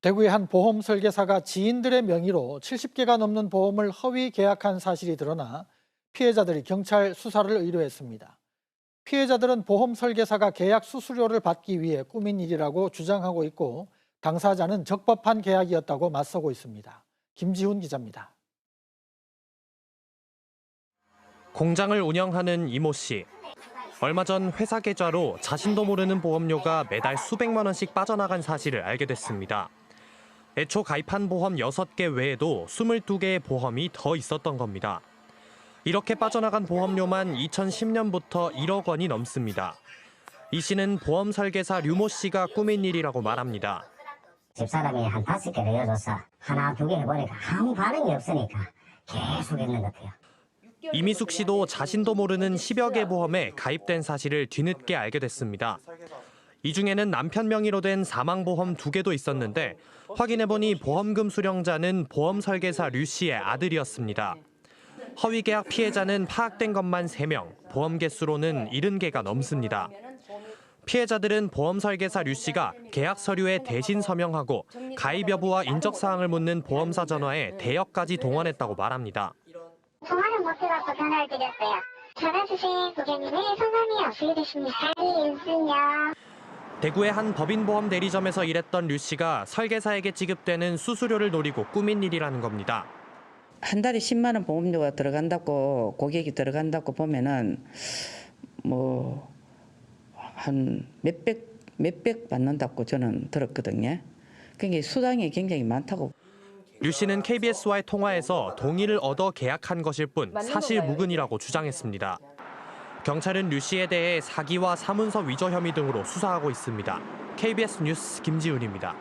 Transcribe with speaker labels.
Speaker 1: 대구의 한 보험 설계사가 지인들의 명의로 70개가 넘는 보험을 허위 계약한 사실이 드러나 피해자들이 경찰 수사를 의뢰했습니다. 피해자들은 보험 설계사가 계약 수수료를 받기 위해 꾸민 일이라고 주장하고 있고 당사자는 적법한 계약이었다고 맞서고 있습니다. 김지훈 기자입니다.
Speaker 2: 공장을 운영하는 이모 씨. 얼마 전 회사 계좌로 자신도 모르는 보험료가 매달 수백만 원씩 빠져나간 사실을 알게 됐습니다. 애초 가입한 보험 6개 외에도 22개의 보험이 더 있었던 겁니다. 이렇게 빠져나간 보험료만 2010년부터 1억 원이 넘습니다. 이 씨는 보험 설계사 류모 씨가 꾸민 일이라고 말합니다.
Speaker 3: 집사람이 한 다섯 개 내어줘서 하나 두 개 해보니까 아무 반응이 없으니까 계속 했는 것 같아요.
Speaker 2: 이미숙 씨도 자신도 모르는 10여 개 보험에 가입된 사실을 뒤늦게 알게 됐습니다. 이 중에는 남편 명의로 된 사망보험 두 개도 있었는데 확인해보니 보험금 수령자는 보험 설계사 류 씨의 아들이었습니다. 허위 계약 피해자는 파악된 것만 3명, 보험 개수로는 70개가 넘습니다. 피해자들은 보험 설계사 류 씨가 계약 서류에 대신 서명하고 가입 여부와 인적 사항을 묻는 보험사 전화에 대여까지 동원했다고 말합니다.
Speaker 4: 통화를 못해갖고 전화를 드렸어요. 전화 주신 고객님의 성함이 어떻게 되십니까? 이은순요.
Speaker 2: 대구의 한 법인보험 대리점에서 일했던 류 씨가 설계사에게 지급되는 수수료를 노리고 꾸민 일이라는 겁니다.
Speaker 5: 한 달에 10만 원 보험료가 들어간다고 고객이 들어간다고 보면은 뭐 한 몇백 몇백 받는다고 저는 들었거든요. 그게 수당이 굉장히 많다고
Speaker 2: 류 씨는 KBS와의 통화에서 동의를 얻어 계약한 것일 뿐 사실 무근이라고 주장했습니다. 경찰은 류 씨에 대해 사기와 사문서 위조 혐의 등으로 수사하고 있습니다. KBS 뉴스 김지훈입니다.